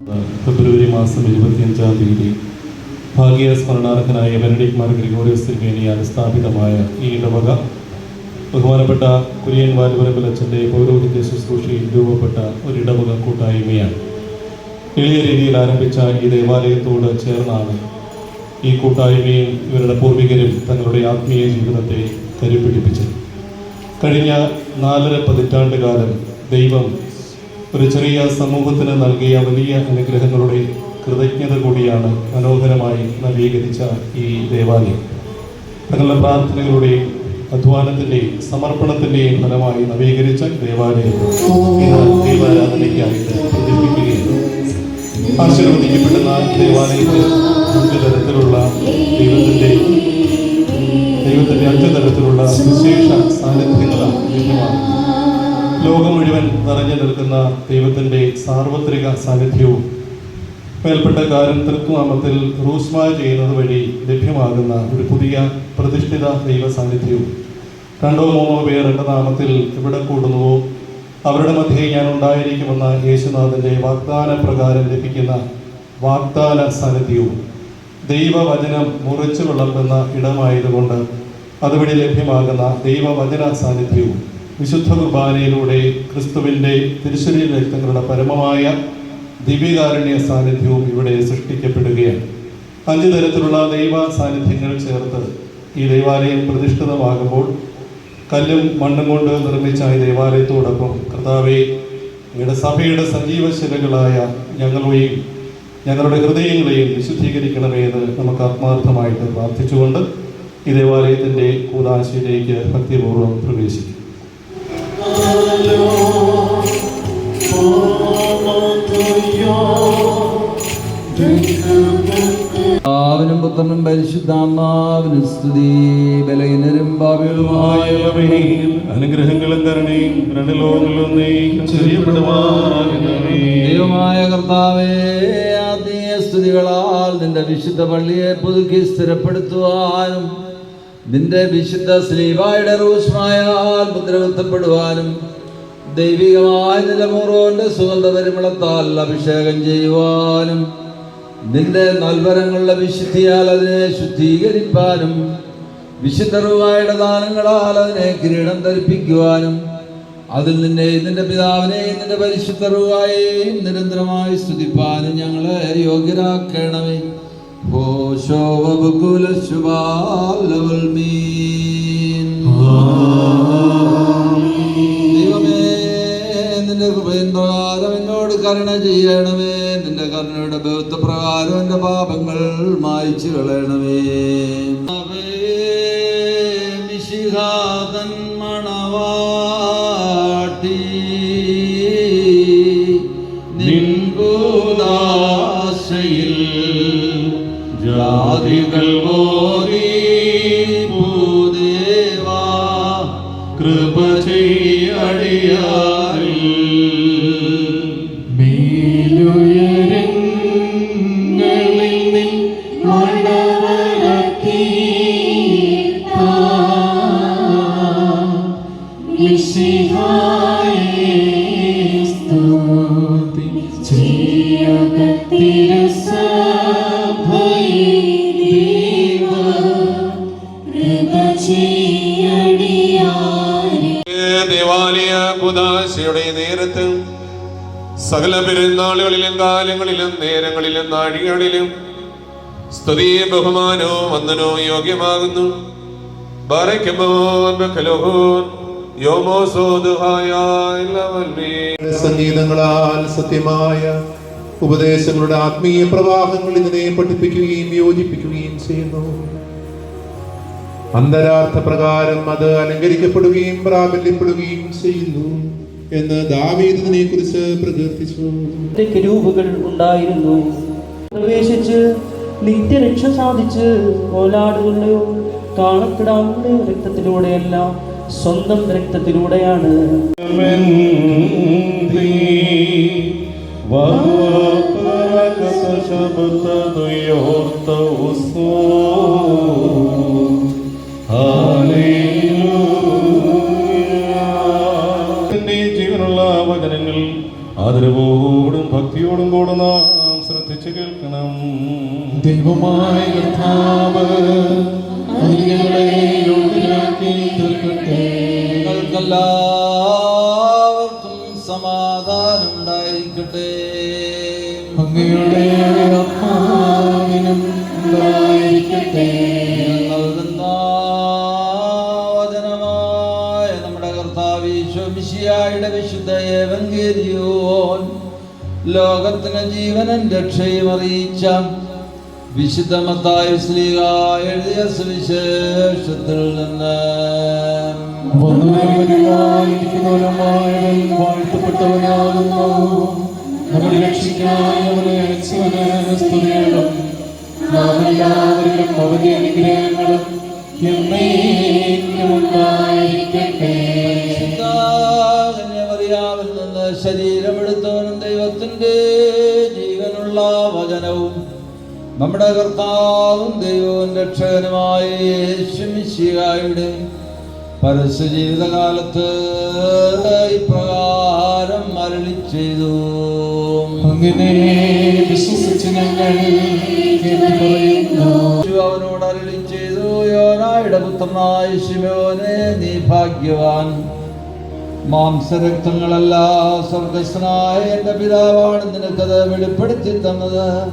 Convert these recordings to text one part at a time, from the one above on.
ഫെബ്രുവരി മാസം ഇരുപത്തിയഞ്ചാം തീയതി ഭാഗ്യ സ്മരണാർഹനായ ബെനഡിക് മാർ ഗ്രിഗോറിയസ് തിരുമേനിയാൽ സ്ഥാപിതമായ ഈ ഇടവക ബഹുമാനപ്പെട്ട കുര്യൻ വാലുപരമ്പൽ അച്ഛന്റെ പൗരോഹിത്യ ശുശ്രൂഷയിൽ രൂപപ്പെട്ട ഒരു ഇടവക കൂട്ടായ്മയാണ്. എളിയ രീതിയിൽ ആരംഭിച്ച ഈ ദേവാലയത്തോട് ചേർന്നാണ് ഈ കൂട്ടായ്മയും ഇവരുടെ പൂർവികരും തങ്ങളുടെ ആത്മീയ ജീവിതത്തെ കരുപിടിപ്പിച്ചത്. കഴിഞ്ഞ നാലര പതിറ്റാണ്ട് കാലം ദൈവം ഒരു ചെറിയ സമൂഹത്തിന് നൽകിയ വലിയ അനുഗ്രഹങ്ങളുടെ കൃതജ്ഞത കൂടിയാണ് മനോഹരമായി നവീകരിച്ച ഈ ദേവാലയം. തങ്ങളുടെ പ്രാർത്ഥനകളുടെയും അധ്വാനത്തിന്റെയും സമർപ്പണത്തിന്റെയും ഫലമായി നവീകരിച്ച ദേവാലയം ദൈവാരാധനയ്ക്കായിട്ട് പ്രതിഷ്ഠിക്കുകയാണ്. ആശീർവദിക്കപ്പെടുന്ന ദേവാലയത്തിൽ അഞ്ച് തരത്തിലുള്ള ദൈവത്തിന്റെ ദൈവത്തിന്റെ അഞ്ച് തരത്തിലുള്ള വിശേഷ സാന്നിധ്യങ്ങളാണ് ലഭ്യമാണ് ലോകം മുഴുവൻ നിറഞ്ഞു നിൽക്കുന്ന ദൈവത്തിന്റെ സാർവത്രിക സാന്നിധ്യവും മേൽപ്പെട്ട കാര്യം തൃത്വനാമത്തിൽ റൂസ്മ ചെയ്യുന്നത് വഴി ലഭ്യമാകുന്ന ഒരു പുതിയ പ്രതിഷ്ഠിത ദൈവ സാന്നിധ്യവും. രണ്ടോ മൂന്നോ പേർ എന്റെ നാമത്തിൽ ഇവിടെ കൂടുന്നുവോ അവരുടെ മധ്യേ ഞാൻ ഉണ്ടായിരിക്കുമെന്ന യേശുനാഥന്റെ വാഗ്ദാന പ്രകാരം ലഭിക്കുന്ന വാഗ്ദാന സാന്നിധ്യവും ദൈവവചനം മുറിച്ചു വിളമ്പുന്ന ഇടമായതുകൊണ്ട് അതുവഴി ലഭ്യമാകുന്ന ദൈവവചന സാന്നിധ്യവും. വിശുദ്ധ കുർബാനയിലൂടെ ക്രിസ്തുവിന്റെ തിരുശരീര രക്തങ്ങളുടെ പരമമായ ദിവ്യകാരുണ്യ സാന്നിധ്യവും ഇവിടെ സൃഷ്ടിക്കപ്പെടുകയാണ്. അഞ്ച് തരത്തിലുള്ള ദൈവ സാന്നിധ്യങ്ങൾ ചേർത്ത് ഈ ദൈവാലയം പ്രതിഷ്ഠിതമാകുമ്പോൾ കല്ലും മണ്ണും കൊണ്ട് നിർമ്മിച്ച ഈ ദേവാലയത്തോടൊപ്പം കർത്താവെ ഞങ്ങളുടെ സഭയുടെ സജീവശിലകളായ ഞങ്ങളെയും ഞങ്ങളുടെ ഹൃദയങ്ങളെയും വിശുദ്ധീകരിക്കണമേ എന്ന് നമുക്ക് ആത്മാർത്ഥമായിട്ട് പ്രാർത്ഥിച്ചുകൊണ്ട് ഈ ദേവാലയത്തിന്റെ കൂതാശയിലേക്ക് ഭക്തിപൂർവം പ്രവേശിക്കും. പിതാവിനും പുത്രനും പരിശുദ്ധാത്മാവിനും സ്തുതി ബലഹീനരും പാപികളുമായ അനുഗ്രഹങ്ങളും കരുണയും ചെയ്യപ്പെടുമാറാകണമേ. ദൈവമായ കർത്താവേ ആത്മീയ സ്തുതികളാൽ നിന്റെ വിശുദ്ധ പള്ളിയെ പുതുക്കി സ്ഥിരപ്പെടുത്തുവാനും നിന്റെ വിശുദ്ധ ശ്രീവായുടെ റൂഷ്മായാൽ മുദ്രകുത്തപ്പെടുവാനും ദൈവികമായ നിലമുറോന്റെ സുഗന്ധ പരിമളത്താൽ അഭിഷേകം ചെയ്യുവാനും നിന്റെ നൽവരങ്ങളുടെ വിശുദ്ധിയാൽ അതിനെ ശുദ്ധീകരിപ്പാനും വിശുദ്ധറുവായുടെ ദാനങ്ങളാൽ അതിനെ കിരീടം ധരിപ്പിക്കുവാനും അതിൽ നിന്നെ നിന്റെ പിതാവിനെയും നിന്റെ പരിശുദ്ധറുവായെയും നിരന്തരമായി സ്തുതിപ്പാനും ഞങ്ങളെ യോഗ്യരാക്കണമേ. ദൈവമേ നിന്റെ കൃപയിൻ പ്രകാരം എന്നോട് കരുണ ചെയ്യണമേ. നിന്റെ കരുണയുടെ ബഹുത്വ പ്രകാരം എന്റെ പാപങ്ങൾ മായിച്ചു കളയണമേ മിശിഹാതൻ മണവാട്ടി കാലങ്ങളിലും നേരങ്ങളിലും നാഴികളിലും സ്തുതി ബഹുമാനോ വന്ദനോ യോഗ്യമാകുന്നു. സംഗീതങ്ങളാൽ സത്യമായ ഉപദേശങ്ങളുടെ ആത്മീയ പ്രവാഹങ്ങൾ ഇതിനെ പഠിപ്പിക്കുകയും യോജിപ്പിക്കുകയും ചെയ്യുന്നു. അന്തരാർത്ഥ പ്രകാരം അത് അലങ്കരിക്കപ്പെടുകയും പ്രാബല്യപ്പെടുകയും ചെയ്യുന്നു. എന്ന് ദാവീദിനെ കുറിച്ച് പ്രകീർത്തിച്ചു. കിരൂപുകൾ ഉണ്ടായിരുന്നു. പ്രവേശിച്ച് നിത്യരക്ഷ സാധിച്ച് കോലാടുകളുടെയോ കാണപ്പെടാവുന്ന രക്തത്തിലൂടെയല്ല സ്വന്തം രക്തത്തിലൂടെയാണ്. ജീവനുള്ള ആദരവോടും ഭക്തിയോടും കൂടുന്ന ശ്രദ്ധിച്ചു കേൾക്കണം. ദൈവമായ കർത്താവ് നിങ്ങൾക്കെല്ലാവർക്കും സമാധാനം ഉണ്ടായിരിക്കട്ടെ. ജീവനും രക്ഷയും അറിയിച്ച വിശുദ്ധമത്തായ ശ്രീക എഴുതിയ സുവിശേഷത്തിൽ നിന്ന്. വാഴ്ത്തപ്പെട്ടവനാകുന്നു. നമ്മുടെ രക്ഷിക്കായി അവനെ അയച്ചവന് സ്തുതികളും നാം എല്ലാവരിലും അവന്റെ അനുഗ്രഹങ്ങളും എന്നേക്കും നിന്ന് ശരീരമെടുത്തവനും ദൈവത്തിന്റെ വചനവും നമ്മുടെ കർത്താവും ദൈവവും രക്ഷകനുമായ യേശുമിശിഹായുടെ പരസ്യ ജീവിതകാലത്ത് ഇപ്രകാരം മരളി ചെയ്തു. അങ്ങനെ വിശ്വസിച്ച് ഞങ്ങൾ അവനോട് അരളി ചെയ്തു യോനായുടെ പുത്രനായ ശിവനെ നീ ഭാഗ്യവാൻ. മാംസരക്തങ്ങളല്ല സ്വർഗസ്നായ എന്റെ പിതാവാണ് നിനക്കത് വെളിപ്പെടുത്തി തന്നത്.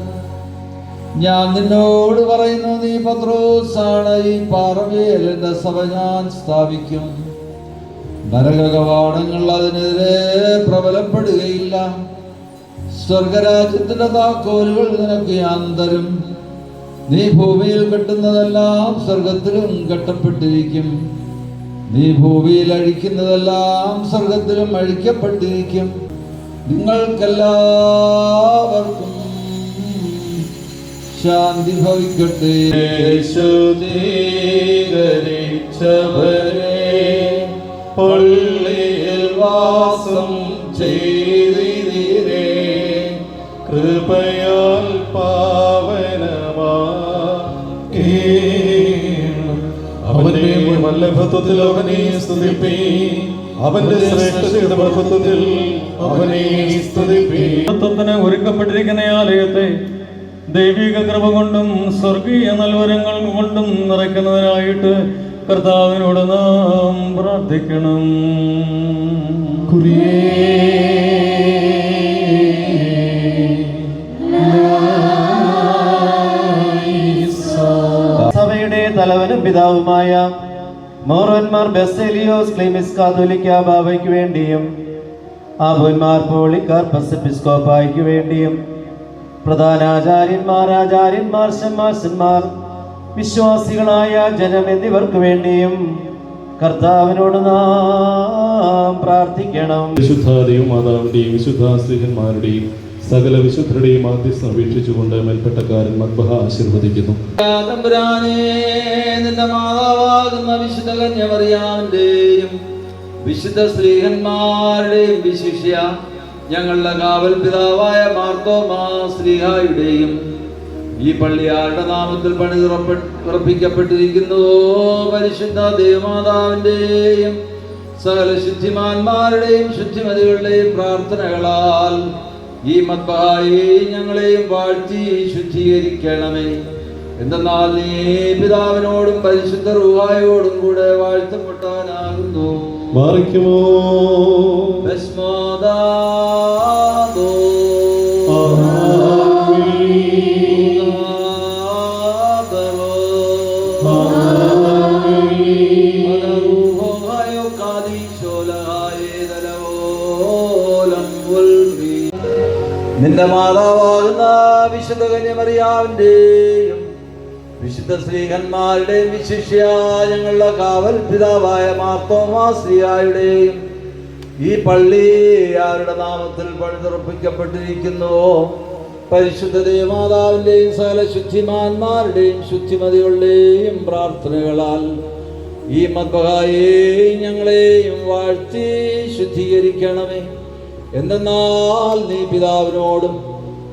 ഞാൻ നിന്നോട് പറയുന്നു നീ പത്രോസാണ് ഈ പാറവേൽ എന്റെ സഭ ഞാൻ സ്ഥാപിക്കും. നരകകവാടങ്ങൾ അതിനെതിരെ പ്രബലപ്പെടുകയില്ല. സ്വർഗരാജ്യത്തിന്റെ താക്കോലുകൾ നിനക്ക് ഞാൻ തരും. നീ ഭൂമിയിൽ കെട്ടുന്നതെല്ലാം സ്വർഗത്തിലും കെട്ടപ്പെട്ടിരിക്കും. നീ ഭൂമിയിൽ അഴിക്കുന്നതെല്ലാം സ്വർഗത്തിലും അഴിക്കപ്പെട്ടിരിക്കും. നിങ്ങൾക്കെല്ലാവർക്കും ശാന്തി ഭവിക്കട്ടെ. വാസം ചെയ്തിരേ കൃപയാൽ പാവനമാകേണം വല്ലഭത്വത്തിൽ അവനെ സ്തുതിപ്പി. അവന്റെ ശ്രേഷ്ഠതയുടെ ബഹുത്വത്തിൽ അവനെ സ്തുതിപ്പി. മഹത്വത്തിന് ഒരുക്കപ്പെട്ടിരിക്കുന്ന ആലയത്തെ ദൈവിക കൃപ കൊണ്ടും സ്വർഗീയ നൽവരങ്ങൾ കൊണ്ടും നിറയ്ക്കുന്നതിനായിട്ട് കർത്താവിനോട് നാം പ്രാർത്ഥിക്കണം. സഭയുടെ തലവനും പിതാവുമായ മോറന്മാർ ബെസേലിയോസ് ക്ലീമിസ് കാതോലിക്ക ബാബയ്ക്ക് വേണ്ടിയും ആബുന്മാർ പോളിക്കാർ പസപ്പിസ്കോപ്പായ്ക്ക് വേണ്ടിയും പ്രധാന ആചാര്യന്മാർ ഷമ്മാശന്മാർ വിശ്വാസികളായ ജനം എന്നിവർക്ക് വേണ്ടിയും കർത്താവിനോട് നാം പ്രാർത്ഥിക്കണം. വിശുദ്ധ മാതാവിന്റെയും വിശുദ്ധ സകല വിശുദ്ധരുടെയും മാധ്യസ്ഥം വീക്ഷിച്ചുകൊണ്ട് മേൽപ്പെട്ടക്കാരൻ മദ്ബഹ ആശീർവദിക്കുന്നു. വിശുദ്ധ കന്യമറിയാന്റെയും വിശുദ്ധ വിശിഷ്യ ഞങ്ങളുടെ കാവൽ പിതാവായ മാർത്തോമാ ശ്രീഹായുടെയും ഈ പള്ളി ആരുടെ നാമത്തിൽ പണി ഉറപ്പെ- ഉറപ്പിക്കപ്പെട്ടിരിക്കുന്നു. പരിശുദ്ധ ദേവമാതാവിന്റെയും സകല ശുദ്ധിമാന്മാരുടെയും ശുദ്ധിമതികളുടെയും പ്രാർത്ഥനകളാൽ ഈ മദ്ബഹായി ഞങ്ങളെയും വാഴ്ത്തി ശുദ്ധീകരിക്കണമേ. എന്തെന്നാൽ നീ പിതാവിനോടും പരിശുദ്ധ റൂഹായോടും കൂടെ വാഴ്ത്തപ്പെട്ടാനാകുന്നു. മാറിക്കുമോ? ഭസ്മോദാദോ. കന്യമറിയാവിന്റെയും വിശുദ്ധ സ്ത്രീകന്മാരുടെയും വിശിഷ്യ ഞങ്ങളുടെ കാവൽ പിതാവായ മാർത്തോമാ ശ്രീയായുടെയും ഈ പള്ളി ആരുടെ നാമത്തിൽ പണിതുറപ്പിക്കപ്പെട്ടിരിക്കുന്നുവോ പരിശുദ്ധ ദേവമാതാവിന്റെയും സകല ശുദ്ധിമാന്മാരുടെയും ശുദ്ധിമതികളുടെയും പ്രാർത്ഥനകളാൽ ഈ മദ്ബഹായെ ഞങ്ങളെയും വാഴ്ത്തി ശുദ്ധീകരിക്കണമേ. എന്തെന്നാൽ നീ പിതാവിനോടും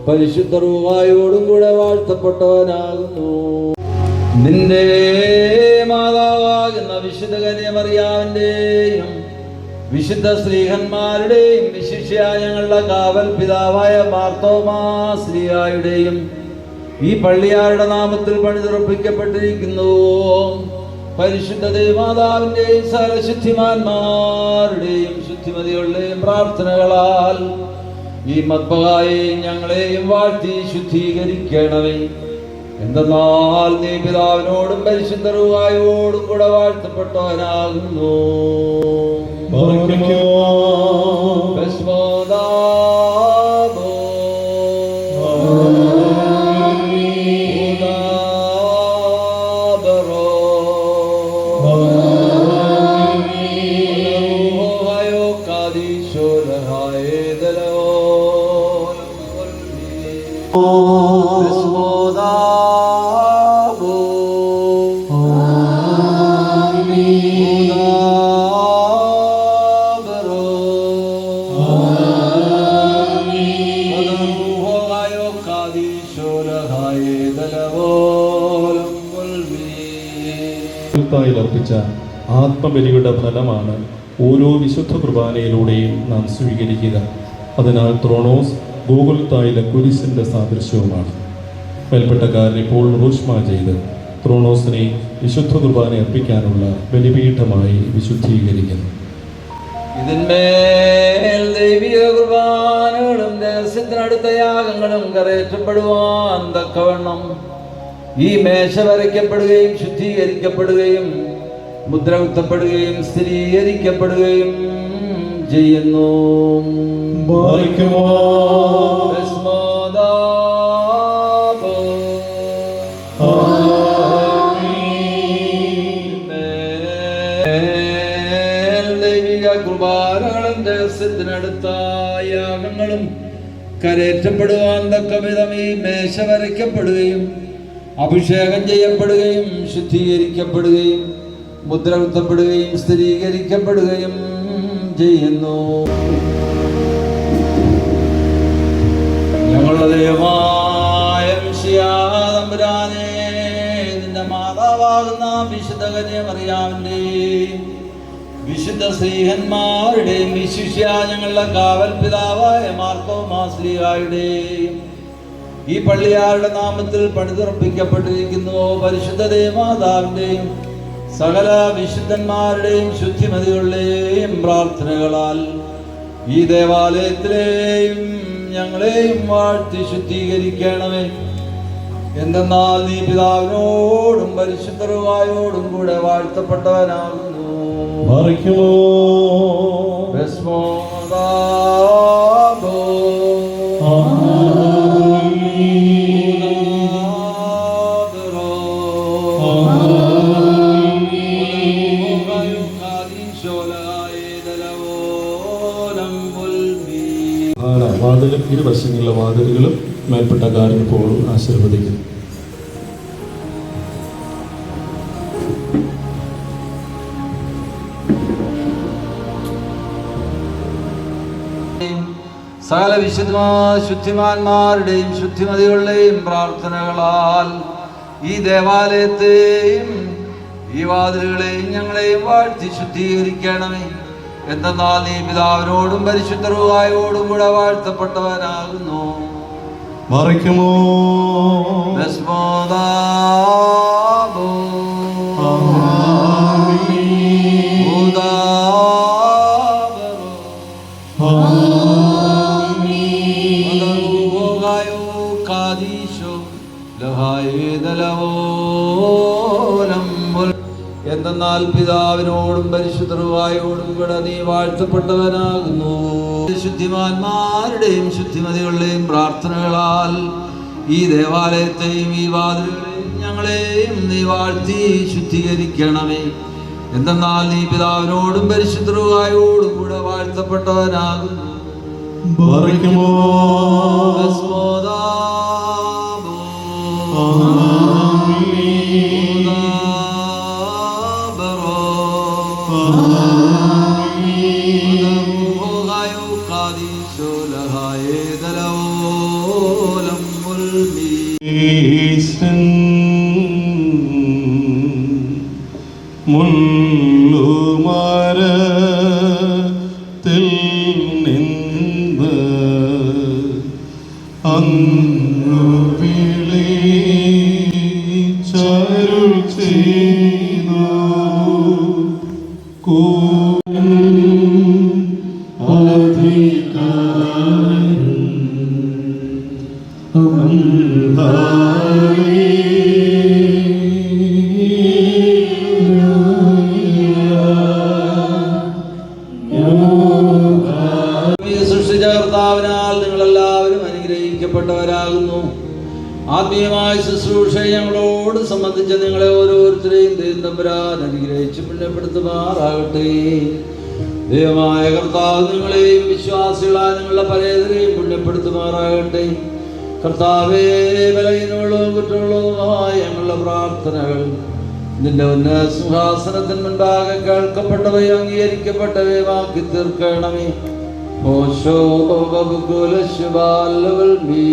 പരിശുദ്ധ റൂവായോടും കൂടെ വാഴ്ത്തപ്പെട്ടവനാകുന്നു. നിന്റെ മാതാവാകുന്ന വിശുദ്ധ കന്യമറിയാവിന്റെയും വിശുദ്ധ ശ്രീഹന്മാരുടെയും വിശിഷ്യ ഞങ്ങളുടെ കാവൽ പിതാവായ മാർത്തോമാ ശ്രീയായുടെയും ഈ പള്ളിയാരുടെ നാമത്തിൽ പണിതുറപ്പിക്കപ്പെട്ടിരിക്കുന്നു. പരിശുദ്ധ ദേവമാതാവിന്റെയും സകലശുദ്ധിമാന്മാരുടെയും ശുദ്ധിമതികളുടെയും പ്രാർത്ഥനകളാൽ ഈ മദ്ബഹായെയും ഞങ്ങളെയും വാഴ്ത്തി ശുദ്ധീകരിക്കണമേ എന്തെന്നാൽ നീ പിതാവിനോടും പരിശുദ്ധ റുഹായോടും കൂടെ വാഴ്ത്തപ്പെട്ടവനാകുന്നു. അർപ്പിച്ച ആത്മബലിയുടെ ഫലമാണ് ഓരോ വിശുദ്ധ കുർബാനയിലൂടെയും നാം സ്വീകരിക്കുക. അതിനാൽ ത്രോണോസ് ഗോകുൽത്തായിലെ കുരിശിന്റെ സാദൃശ്യവുമാണ്. മേൽപ്പെട്ടക്കാരൻ ഇപ്പോൾ റൂഷ്മ ചെയ്ത് ത്രോണോസിനെ വിശുദ്ധ കുർബാന അർപ്പിക്കാനുള്ള ബലിപീഠമായി വിശുദ്ധീകരിക്കുന്നു. ഇതിന്മേൽ ദൈവിക കുർബാനകളും രഹസ്യത്തിനടുത്ത യാഗങ്ങളും കരയറ്റപ്പെടുവാൻ തക്കവണ്ണം ഈ മേശ വരയ്ക്കപ്പെടുകയും ശുദ്ധീകരിക്കപ്പെടുകയും മുദ്ര കുത്തപ്പെടുകയും സ്ഥിരീകരിക്കപ്പെടുകയും ചെയ്യുന്നു. കരേറ്റപ്പെടുവാൻ തക്ക വിധം ഈ മേശ വരയ്ക്കപ്പെടുകയും അഭിഷേകം ചെയ്യപ്പെടുകയും ശുദ്ധീകരിക്കപ്പെടുകയും മുദ്ര സ്ഥിരീകരിക്കപ്പെടുകയും ചെയ്യുന്നു. ഞങ്ങളുടെ ദൈവമായ നിന്റെ മാതാവാകുന്ന വിശുദ്ധകനെ കന്യമറിയാവിന്റെ വിശുദ്ധ സ്ത്രീഹന്മാരുടെയും വിശിഷ്യ ഞങ്ങളുടെ കാവൽ പിതാവായ മാർത്തോമാശ്രീഹായുടെയും ഈ പള്ളിയാരുടെ നാമത്തിൽ പണിതുറപ്പിക്കപ്പെട്ടിരിക്കുന്നു. പരിശുദ്ധ ദേവമാതാവിന്റെയും സകല വിശുദ്ധന്മാരുടെയും ശുദ്ധിമതികളുടെയും പ്രാർത്ഥനകളാൽ ഈ ദേവാലയത്തിലെയും ഞങ്ങളെയും വാഴ്ത്തി ശുദ്ധീകരിക്കണമേ. എന്തെന്നാൽ നീ പിതാവിനോടും പരിശുദ്ധരുവായോടും കൂടെ വാഴ്ത്തപ്പെട്ടവനാകുന്നു. പുൽമീ. വാതിലും ഇരുവശങ്ങളിലെ വാതിലുകളും മേൽപ്പെട്ടക്കാരൻ പോലും ആശീർവദിക്കുന്നു. സകല വിശുദ്ധമാ ശുദ്ധിമാന്മാരുടെയും ശുദ്ധിമതികളുടെയും പ്രാർത്ഥനകളാൽ ഈ ദേവാലയത്തെയും ഈ വാതിലുകളെയും ഞങ്ങളെയും വാഴ്ത്തി ശുദ്ധീകരിക്കണമേ. എന്തെന്നാൽ നീ പിതാവിനോടും പരിശുദ്ധരുവായോടും കൂടെ വാഴ്ത്തപ്പെട്ടവനാകുന്നു. മറിക്കുമോ? ഭസ്മോദാബോ. മുൽ. എന്തെന്നാൽ പിതാവിനോടും പരിശുദ്ധരുവായോടും കൂടെ നീ വാഴ്ത്തപ്പെട്ടവനാകുന്നു ശുദ്ധിമാന്മാരുടെയും ശുദ്ധിമതികളുടെയും പ്രാർത്ഥനകളാൽ ഈ ദേവാലയത്തെയും ഈ വാതിലുകളെയും ഞങ്ങളെയും നീ വാഴ്ത്തി ശുദ്ധീകരിക്കണമേ എന്തെന്നാൽ നീ പിതാവിനോടും പരിശുദ്ധരുവായോടും കൂടെ വാഴ്ത്തപ്പെട്ടവനാകുന്നു Барикимо Господа. Амінь. Амінь. ഈ ആത്മീയമായ ശുശ്രൂഷ ഞങ്ങളോട് സംബന്ധിച്ച നിങ്ങളെ ഓരോരുത്തരെയും ദൈവം അനുഗ്രഹിച്ച് പുണ്യപ്പെടുത്തുമാറാകട്ടെ. ദൈവമായ കർത്താവ് നിങ്ങളെയും വിശ്വാസികളായ നിങ്ങളുടെ പലരെയും പുണ്യപ്പെടുത്തുമാറാകട്ടെ. കർത്താവേ ബലഹീനമുള്ളതും കുറ്റമുള്ളതുമായ ഞങ്ങളുടെ പ്രാർത്ഥനകൾ നിന്റെ ഉന്നത സിംഹാസനത്തിന് മുൻപാകെ കേൾക്കപ്പെട്ടവയും അംഗീകരിക്കപ്പെട്ടവയുമാക്കി തീർക്കണമേ. ഓശോ ശുഭാലവൽ മീ